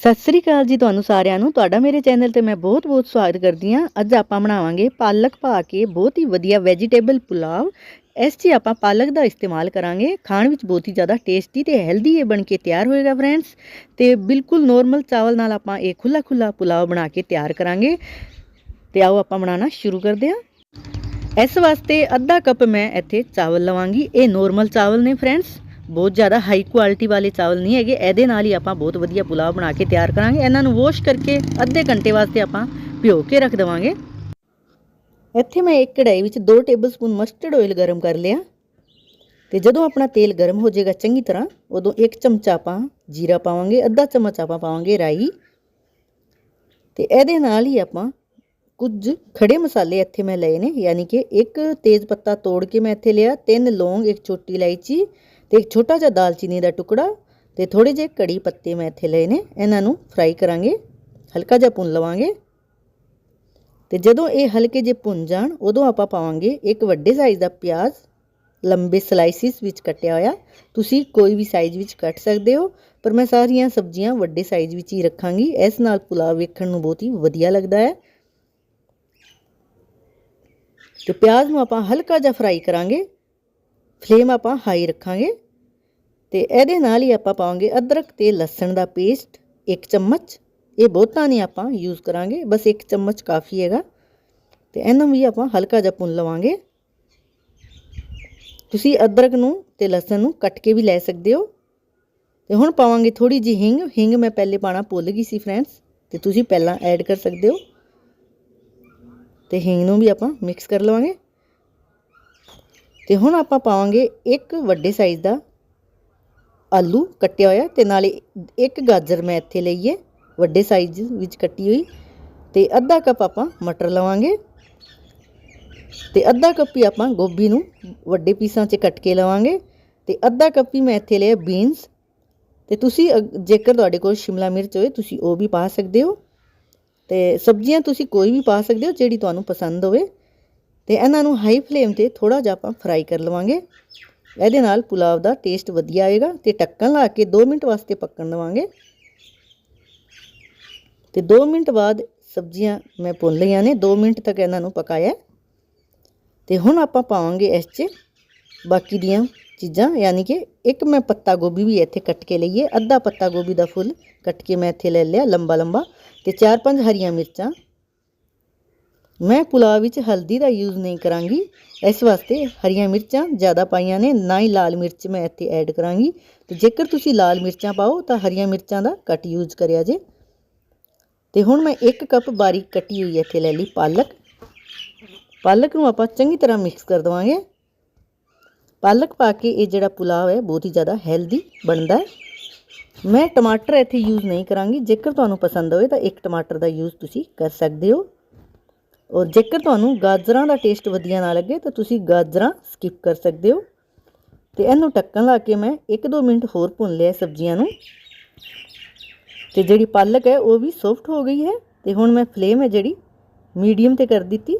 ਸਤਿ ਸ੍ਰੀ ਅਕਾਲ ਜੀ ਤੁਹਾਨੂੰ ਸਾਰਿਆਂ ਨੂੰ। ਤੁਹਾਡਾ ਮੇਰੇ ਚੈਨਲ ਤੇ ਮੈਂ ਬਹੁਤ-ਬਹੁਤ ਸਵਾਗਤ ਕਰਦੀ ਹਾਂ। ਅੱਜ ਆਪਾਂ ਬਣਾਵਾਂਗੇ ਪਾਲਕ ਪਾ ਕੇ ਬਹੁਤ ਹੀ ਵਧੀਆ ਵੈਜੀਟੇਬਲ ਪੁਲਾਵ। ਇਸ 'ਚ ਆਪਾਂ ਪਾਲਕ ਦਾ ਇਸਤੇਮਾਲ ਕਰਾਂਗੇ। ਖਾਣ ਵਿੱਚ ਬਹੁਤ ਹੀ ਜ਼ਿਆਦਾ ਟੇਸਟੀ ਤੇ ਹੈਲਦੀ ਇਹ ਬਣ ਕੇ ਤਿਆਰ ਹੋਏਗਾ ਫਰੈਂਡਸ ਤੇ ਬਿਲਕੁਲ ਨੋਰਮਲ ਚਾਵਲ ਨਾਲ ਆਪਾਂ ਇਹ ਖੁੱਲਾ ਖੁੱਲਾ ਪੁਲਾਵ ਬਣਾ ਕੇ ਤਿਆਰ ਕਰਾਂਗੇ। ਤੇ ਆਓ ਆਪਾਂ ਬਣਾਉਣਾ ਸ਼ੁਰੂ ਕਰਦੇ ਹਾਂ। ਇਸ ਵਾਸਤੇ ਅੱਧਾ ਕੱਪ ਮੈਂ ਇੱਥੇ ਚਾਵਲ ਲਵਾਂਗੀ। ਇਹ ਨੋਰਮਲ ਚਾਵਲ ਨੇ ਫਰੈਂਡਸ ਬਹੁਤ ਜ਼ਿਆਦਾ ਹਾਈ ਕੁਆਲਿਟੀ ਵਾਲੇ ਚਾਵਲ ਨਹੀਂ ਹੈਗੇ। ਇਹਦੇ ਨਾਲ ਹੀ ਆਪਾਂ ਬਹੁਤ ਵਧੀਆ ਪੁਲਾਵ ਬਣਾ ਕੇ ਤਿਆਰ ਕਰਾਂਗੇ। ਇਹਨਾਂ ਨੂੰ ਵਾਸ਼ ਕਰਕੇ ਅੱਧੇ ਘੰਟੇ ਵਾਸਤੇ ਆਪਾਂ ਭਿਓ ਕੇ ਰੱਖ ਦੇਵਾਂਗੇ। ਇੱਥੇ ਮੈਂ ਇੱਕ ਕੜਾਈ ਵਿੱਚ 2 ਟੇਬਲਸਪੂਨ ਮਸਟਰਡ ਆਇਲ ਗਰਮ ਕਰ ਲਿਆ। ਤੇ ਜਦੋਂ ਆਪਣਾ ਤੇਲ ਗਰਮ ਹੋ ਜਾਏਗਾ ਚੰਗੀ ਤਰ੍ਹਾਂ, ਉਦੋਂ ਇੱਕ ਚਮਚਾ ਆਪਾਂ ਜੀਰਾ ਪਾਵਾਂਗੇ, ਅੱਧਾ ਚਮਚ ਆਪਾਂ ਪਾਵਾਂਗੇ ਰਾਈ। ਤੇ ਇਹਦੇ ਨਾਲ ਹੀ ਆਪਾਂ ਕੁਝ ਖੜੇ ਮਸਾਲੇ ਇੱਥੇ ਮੈਂ ਲਏ ਨੇ, ਯਾਨੀ ਕਿ ਇੱਕ ਤੇਜ਼ ਪੱਤਾ ਤੋੜ ਕੇ ਮੈਂ ਇੱਥੇ ਲਿਆ, ਤਿੰਨ ਲੌਂਗ, ਇੱਕ ਛੋਟੀ ਇਲਾਇਚੀ ਤੇ ਇੱਕ ਛੋਟਾ ਜਿਹਾ ਦਾਲਚੀਨੀ ਦਾ ਟੁਕੜਾ ਤੇ ਥੋੜੇ ਜਿਹੇ ਕੜੀ ਪੱਤੇ ਮੈਂ ਇੱਥੇ ਲਏ ਨੇ, ਇਹਨਾਂ ਨੂੰ ਫਰਾਈ ਕਰਾਂਗੇ, ਹਲਕਾ ਜਿਹਾ ਭੁੰਨ ਲਵਾਂਗੇ। ਤੇ ਜਦੋਂ ਇਹ ਹਲਕੇ ਜਿਹੇ ਭੁੰਨ ਜਾਣ, ਉਦੋਂ ਆਪਾਂ ਪਾਵਾਂਗੇ ਇੱਕ ਵੱਡੇ ਸਾਈਜ਼ ਦਾ ਪਿਆਜ਼, ਲੰਬੇ ਸਲਾਈਸਿਸ ਵਿੱਚ ਕੱਟਿਆ ਹੋਇਆ। ਤੁਸੀਂ ਕੋਈ ਵੀ ਸਾਈਜ਼ ਵਿੱਚ ਕੱਟ ਸਕਦੇ ਹੋ, ਪਰ ਮੈਂ ਸਾਰੀਆਂ ਸਬਜ਼ੀਆਂ ਵੱਡੇ ਸਾਈਜ਼ ਵਿੱਚ ਹੀ ਰੱਖਾਂਗੀ। ਇਸ ਨਾਲ ਪੁਲਾਵ ਵੇਖਣ ਨੂੰ ਬਹੁਤ ਹੀ ਵਧੀਆ ਲੱਗਦਾ ਹੈ। ਤੇ ਪਿਆਜ਼ ਨੂੰ ਆਪਾਂ ਹਲਕਾ ਜਿਹਾ ਫਰਾਈ ਕਰਾਂਗੇ। ਫਲੇਮ ਆਪਾਂ ਹਾਈ ਰੱਖਾਂਗੇ ਤੇ ਇਹਦੇ ਨਾਲ ਹੀ ਆਪਾਂ ਪਾਵਾਂਗੇ ਅਦਰਕ ਤੇ ਲਸਣ ਦਾ ਪੇਸਟ 1 ਚਮਚ। ਇਹ ਬਹੁਤਾ ਨਹੀਂ ਆਪਾਂ ਯੂਜ਼ ਕਰਾਂਗੇ, ਬਸ 1 ਚਮਚ ਕਾਫੀ ਹੈਗਾ। ਤੇ ਇਹਨੂੰ ਵੀ ਆਪਾਂ ਹਲਕਾ ਜਿਹਾ ਭੁੰਨ ਲਵਾਂਗੇ। ਤੁਸੀਂ ਅਦਰਕ ਨੂੰ ਤੇ ਲਸਣ ਨੂੰ ਕੱਟ ਕੇ ਵੀ ਲੈ ਸਕਦੇ ਹੋ। ਤੇ ਹੁਣ ਪਾਵਾਂਗੇ ਥੋੜੀ ਜੀ ਹਿੰਗ। ਹਿੰਗ ਮੈਂ ਪਹਿਲੇ ਪਾਣਾ ਭੁੱਲ ਗਈ ਸੀ ਫਰੈਂਡਸ, ਤੇ ਤੁਸੀਂ ਪਹਿਲਾਂ ਐਡ ਕਰ ਸਕਦੇ ਹੋ। ਤੇ ਹਿੰਗ ਨੂੰ ਵੀ ਆਪਾਂ ਮਿਕਸ ਕਰ ਲਵਾਂਗੇ। ਤੇ ਹੁਣ ਆਪਾਂ ਪਾਵਾਂਗੇ ਇੱਕ ਵੱਡੇ ਸਾਈਜ਼ ਦਾ ਆਲੂ ਕੱਟਿਆ ਹੋਇਆ ਤੇ ਨਾਲੇ ਇੱਕ ਗਾਜਰ ਮੈਂ ਇੱਥੇ ਲਈਏ ਵੱਡੇ ਸਾਈਜ਼ ਵਿੱਚ ਕੱਟੀ ਹੋਈ। ਤੇ ਅੱਧਾ ਕੱਪ ਆਪਾਂ ਮਟਰ ਲਵਾਂਗੇ ਤੇ ਅੱਧਾ ਕੱਪ ਹੀ ਆਪਾਂ ਗੋਭੀ ਨੂੰ ਵੱਡੇ ਪੀਸਾਂ 'ਚ ਕੱਟ ਕੇ ਲਵਾਂਗੇ ਤੇ ਅੱਧਾ ਕੱਪ ਹੀ ਮੈਂ ਇੱਥੇ ਲਿਆ ਬੀਨਸ ਤੇ ਤੁਸੀਂ ਜੇਕਰ ਤੁਹਾਡੇ ਕੋਲ ਸ਼ਿਮਲਾ ਮਿਰਚ ਹੋਵੇ ਤੁਸੀਂ ਉਹ ਵੀ ਪਾ ਸਕਦੇ ਹੋ। ਤੇ ਸਬਜ਼ੀਆਂ ਤੁਸੀਂ ਕੋਈ ਵੀ ਪਾ ਸਕਦੇ ਹੋ ਜਿਹੜੀ ਤੁਹਾਨੂੰ ਪਸੰਦ ਹੋਵੇ। ਤੇ ਇਹਨਾਂ ਨੂੰ ਹਾਈ ਫਲੇਮ ਤੇ ਥੋੜਾ ਜਿਹਾ ਆਪਾਂ ਫਰਾਈ ਕਰ ਲਵਾਂਗੇ। ਇਹਦੇ ਨਾਲ ਪੁਲਾਵ ਦਾ ਟੇਸਟ ਵਧੀਆ ਆਏਗਾ ਤੇ ਢੱਕਣ ਲਾ ਕੇ 2 ਮਿੰਟ ਵਾਸਤੇ ਪੱਕਣ ਦਵਾਂਗੇ। ਤੇ 2 ਮਿੰਟ ਬਾਅਦ ਸਬਜ਼ੀਆਂ ਮੈਂ ਭੁੰਨ ਲਈਆਂ ਨੇ 2 ਮਿੰਟ ਤੱਕ ਇਹਨਾਂ ਨੂੰ ਪਕਾਇਆ। ਤੇ ਹੁਣ ਆਪਾਂ ਪਾਵਾਂਗੇ ਇਸ 'ਚ ਬਾਕੀ ਦੀਆਂ ਚੀਜ਼ਾਂ, ਯਾਨੀ ਕਿ ਇੱਕ ਮੈਂ ਪੱਤਾ ਗੋਭੀ ਵੀ ਇੱਥੇ ਕੱਟ ਕੇ ਲਈਏ, ਅੱਧਾ ਪੱਤਾ ਗੋਭੀ ਦਾ ਫੁੱਲ ਕੱਟ ਕੇ ਮੈਂ ਇੱਥੇ ਲੈ ਲਿਆ ਲੰਬਾ ਲੰਬਾ ਤੇ ਚਾਰ ਪੰਜ ਹਰੀਆਂ ਮਿਰਚਾਂ। ਮੈਂ ਪੁਲਾਅ ਵਿੱਚ ਹਲਦੀ ਦਾ ਯੂਜ਼ ਨਹੀਂ ਕਰਾਂਗੀ। ਇਸ ਵਾਸਤੇ ਹਰੀਆਂ ਮਿਰਚਾਂ ਜ਼ਿਆਦਾ ਪਾਈਆਂ ਨੇ, ਨਾ ਹੀ ਲਾਲ ਮਿਰਚ ਮੈਂ ਇੱਥੇ ਐਡ ਕਰਾਂਗੀ। ਤੇ ਜੇਕਰ ਤੁਸੀਂ ਲਾਲ ਮਿਰਚਾਂ ਪਾਓ, ਤਾਂ ਹਰੀਆਂ ਮਿਰਚਾਂ ਦਾ ਕੱਟ ਯੂਜ਼ ਕਰਿਆ ਜੇ। ਤੇ ਹੁਣ ਮੈਂ 1 ਕੱਪ ਬਾਰੀਕ ਕੱਟੀ ਹੋਈ ਇੱਥੇ ਲੈ ਲਈ ਪਾਲਕ। ਪਾਲਕ ਨੂੰ ਆਪਾਂ ਚੰਗੀ ਤਰ੍ਹਾਂ ਮਿਕਸ ਕਰ ਦਵਾਂਗੇ। ਪਾਲਕ ਪਾ ਕੇ ਇਹ ਜਿਹੜਾ ਪੁਲਾਵ ਹੈ, ਬਹੁਤ ਹੀ ਜ਼ਿਆਦਾ ਹੈਲਦੀ ਬਣਦਾ ਹੈ। ਮੈਂ ਟਮਾਟਰ ਇੱਥੇ ਯੂਜ਼ ਨਹੀਂ ਕਰਾਂਗੀ। ਜੇਕਰ ਤੁਹਾਨੂੰ ਪਸੰਦ ਹੋਵੇ, ਤਾਂ ਇੱਕ ਟਮਾਟਰ ਦਾ ਯੂਜ਼ ਤੁਸੀਂ ਕਰ ਸਕਦੇ ਹੋ। ਔਰ ਜੇਕਰ ਤੁਹਾਨੂੰ ਗਾਜਰਾਂ ਦਾ ਟੇਸਟ ਵਧੀਆ ਨਾ ਲੱਗੇ, ਤਾਂ ਤੁਸੀਂ ਗਾਜਰਾਂ ਸਕਿਪ ਕਰ ਸਕਦੇ ਹੋ। ਤੇ ਇਹਨੂੰ ਢੱਕਣ ਲਾ ਕੇ ਮੈਂ 1-2 ਮਿੰਟ ਹੋਰ ਭੁੰਨ ਲਿਆ ਸਬਜ਼ੀਆਂ ਨੂੰ। ਤੇ ਜਿਹੜੀ ਪਾਲਕ ਹੈ, ਉਹ ਵੀ ਸੌਫਟ ਹੋ ਗਈ ਹੈ। ਤੇ ਹੁਣ ਮੈਂ ਫਲੇਮ ਹੈ ਜਿਹੜੀ ਮੀਡੀਅਮ ਤੇ ਕਰ ਦਿੱਤੀ।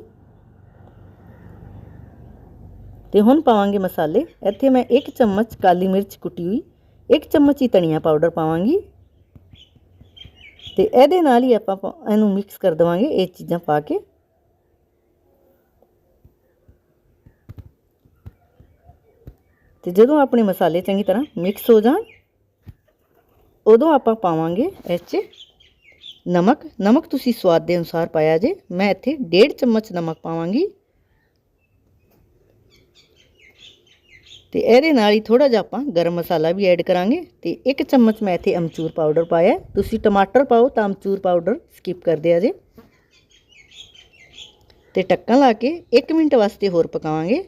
ਤੇ ਹੁਣ ਪਾਵਾਂਗੇ ਮਸਾਲੇ। ਇੱਥੇ ਮੈਂ 1 ਚਮਚ ਕਾਲੀ ਮਿਰਚ ਕੁੱਟੀ ਹੋਈ 1 ਚਮਚ ਹੀ ਧਨੀਆ ਪਾਊਡਰ ਪਾਵਾਂਗੀ। ਤੇ ਇਹਦੇ ਨਾਲ ਹੀ ਆਪਾਂ ਇਹਨੂੰ ਮਿਕਸ ਕਰ ਦਵਾਂਗੇ, ਇਹ ਚੀਜ਼ਾਂ ਪਾ ਕੇ। ਤੇ ਜਦੋਂ ਆਪਣੇ ਮਸਾਲੇ ਚੰਗੀ ਤਰ੍ਹਾਂ ਮਿਕਸ ਹੋ ਜਾਣ, ਉਦੋਂ ਆਪਾਂ ਪਾਵਾਂਗੇ ਇਸ 'ਚ ਨਮਕ। ਨਮਕ ਤੁਸੀਂ ਸਵਾਦ ਦੇ ਅਨੁਸਾਰ ਪਾਇਆ ਜੇ। ਮੈਂ ਇੱਥੇ 1.5 ਚਮਚ ਨਮਕ ਪਾਵਾਂਗੀ। ਤੇ ਇਹਦੇ ਨਾਲ ਹੀ ਥੋੜਾ ਜਿਹਾ ਆਪਾਂ ਗਰਮ ਮਸਾਲਾ ਵੀ ਐਡ ਕਰਾਂਗੇ। ਤੇ 1 ਚਮਚ ਮੈਂ ਇੱਥੇ ਅਮਚੂਰ ਪਾਊਡਰ ਪਾਇਆ। ਤੁਸੀਂ ਟਮਾਟਰ ਪਾਓ ਤਾਂ ਅਮਚੂਰ ਪਾਊਡਰ ਸਕਿਪ ਕਰਦੇ ਆ ਜੇ। ਤੇ ਟੱਕਣ ਲਾ ਕੇ 1 ਮਿੰਟ ਵਾਸਤੇ ਹੋਰ ਪਕਾਵਾਂਗੇ।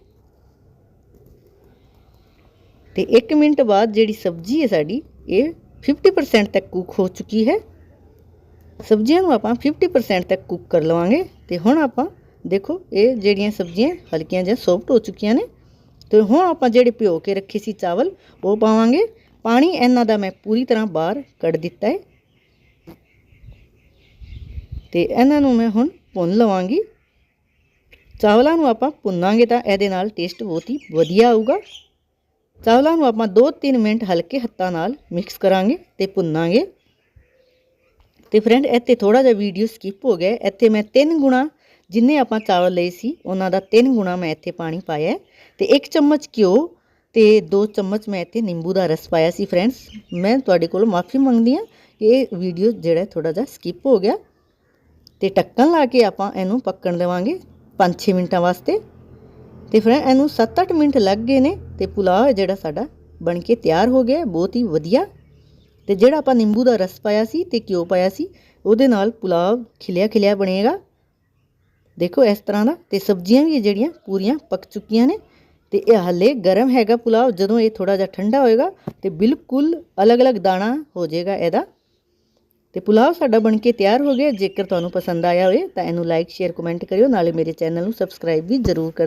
ਤੇ 1 ਮਿੰਟ ਬਾਅਦ ਜਿਹੜੀ ਸਬਜ਼ੀ ਹੈ ਸਾਡੀ, ਇਹ 50% ਤੱਕ ਕੁੱਕ ਹੋ ਚੁੱਕੀ ਹੈ। ਸਬਜ਼ੀਆਂ ਨੂੰ ਆਪਾਂ 50% ਤੱਕ ਕੁੱਕ ਕਰ ਲਵਾਂਗੇ ਤੇ ਹੁਣ ਆਪਾਂ ਦੇਖੋ, ਇਹ ਜਿਹੜੀਆਂ ਸਬਜ਼ੀਆਂ ਹਲਕੀਆਂ ਜਿਹਾ ਸੌਫਟ ਹੋ ਚੁੱਕੀਆਂ ਨੇ, ਤੇ ਹੁਣ ਆਪਾਂ ਜਿਹੜੇ ਭਿਓ ਕੇ ਰੱਖੇ ਸੀ ਚਾਵਲ, ਉਹ ਪਾਵਾਂਗੇ। ਪਾਣੀ ਇਹਨਾਂ ਦਾ ਮੈਂ ਪੂਰੀ ਤਰ੍ਹਾਂ ਬਾਹਰ ਕੱਢ ਦਿੱਤਾ ਹੈ। ਤੇ ਇਹਨਾਂ ਨੂੰ ਮੈਂ ਹੁਣ ਭੁੰਨ ਲਵਾਂਗੀ। ਚਾਵਲਾਂ ਨੂੰ ਆਪਾਂ ਭੁੰਨਾਂਗੇ ਤਾਂ ਇਹਦੇ ਨਾਲ ਟੇਸਟ ਬਹੁਤ ਹੀ ਵਧੀਆ ਆਊਗਾ। ਚਾਵਲਾਂ ਨੂੰ ਆਪਾਂ 2-3 ਮਿੰਟ ਹਲਕੇ ਹੱਥਾਂ ਨਾਲ ਮਿਕਸ ਕਰਾਂਗੇ ਤੇ ਭੁੰਨਾਂਗੇ। ਤੇ ਫਰੈਂਡ ਇੱਥੇ ਥੋੜਾ ਜਿਹਾ ਵੀਡੀਓ ਸਕਿਪ ਹੋ ਗਿਆ ਇੱਥੇ ਮੈਂ 3 ਗੁਣਾ ਜਿੰਨੇ ਆਪਾਂ ਚਾਵਲ ਲਏ ਸੀ, ਉਹਨਾਂ ਦਾ 3 ਗੁਣਾ ਮੈਂ ਇੱਥੇ ਪਾਣੀ ਪਾਇਆ ਹੈ। ਤੇ 1 ਚਮਚ ਘਿਓ ਤੇ 2 ਚਮਚ ਮੈਂ ਇੱਥੇ ਨਿੰਬੂ ਦਾ ਰਸ ਪਾਇਆ ਸੀ ਫਰੈਂਡਸ ਮੈਂ ਤੁਹਾਡੇ ਕੋਲ ਮਾਫੀ ਮੰਗਦੀ ਹਾਂ ਕਿ ਇਹ ਵੀਡੀਓ ਜਿਹੜਾ ਥੋੜਾ ਜਿਹਾ ਸਕਿਪ ਹੋ ਗਿਆ। ਤੇ ਢੱਕਣ ਲਾ ਕੇ ਆਪਾਂ ਇਹਨੂੰ ਪੱਕਣ ਦੇਵਾਂਗੇ 5-6 ਮਿੰਟਾਂ ਵਾਸਤੇ। ਤੇ ਫਰੈਂਡ ਇਹਨੂੰ 7-8 ਮਿੰਟ ਲੱਗ ਗਏ ਨੇ ਤੇ ਪੁਲਾਅ ਜਿਹੜਾ ਸਾਡਾ ਬਣ ਕੇ ਤਿਆਰ ਹੋ ਗਿਆ, ਬਹੁਤ ਹੀ ਵਧੀਆ। ਤੇ ਜਿਹੜਾ ਆਪਾਂ ਨਿੰਬੂ ਦਾ ਰਸ ਪਾਇਆ ਸੀ ਤੇ ਘਿਓ ਪਾਇਆ ਸੀ, ਉਹਦੇ ਨਾਲ ਪੁਲਾਅ ਖਿਲਿਆ ਖਿਲਿਆ ਬਣੇਗਾ। ਦੇਖੋ ਇਸ ਤਰ੍ਹਾਂ ਦਾ ਤੇ ਸਬਜ਼ੀਆਂ ਵੀ ਜਿਹੜੀਆਂ ਪੂਰੀਆਂ ਪੱਕ ਚੁੱਕੀਆਂ ਨੇ, ਤੇ ਇਹ ਹਲੇ ਗਰਮ ਹੈਗਾ ਪੁਲਾਅ ਜਦੋਂ ਇਹ ਥੋੜਾ ਜਿਹਾ ਠੰਡਾ ਹੋਏਗਾ, ਤੇ ਬਿਲਕੁਲ ਅਲੱਗ-ਅਲੱਗ ਦਾਣਾ ਹੋ ਜਾਏਗਾ ਇਹਦਾ। ਤੇ ਪੁਲਾਅ ਸਾਡਾ ਬਣ ਕੇ ਤਿਆਰ ਹੋ ਗਿਆ। ਜੇਕਰ ਤੁਹਾਨੂੰ ਪਸੰਦ ਆਇਆ ਹੋਵੇ ਤਾਂ ਇਹਨੂੰ ਲਾਈਕ ਸ਼ੇਅਰ ਕਮੈਂਟ ਕਰਿਓ। ਨਾਲੇ ਮੇਰੇ ਚੈਨਲ ਨੂੰ ਸਬਸਕ੍ਰਾਈਬ ਵੀ ਜ਼ਰੂਰ ਕਰ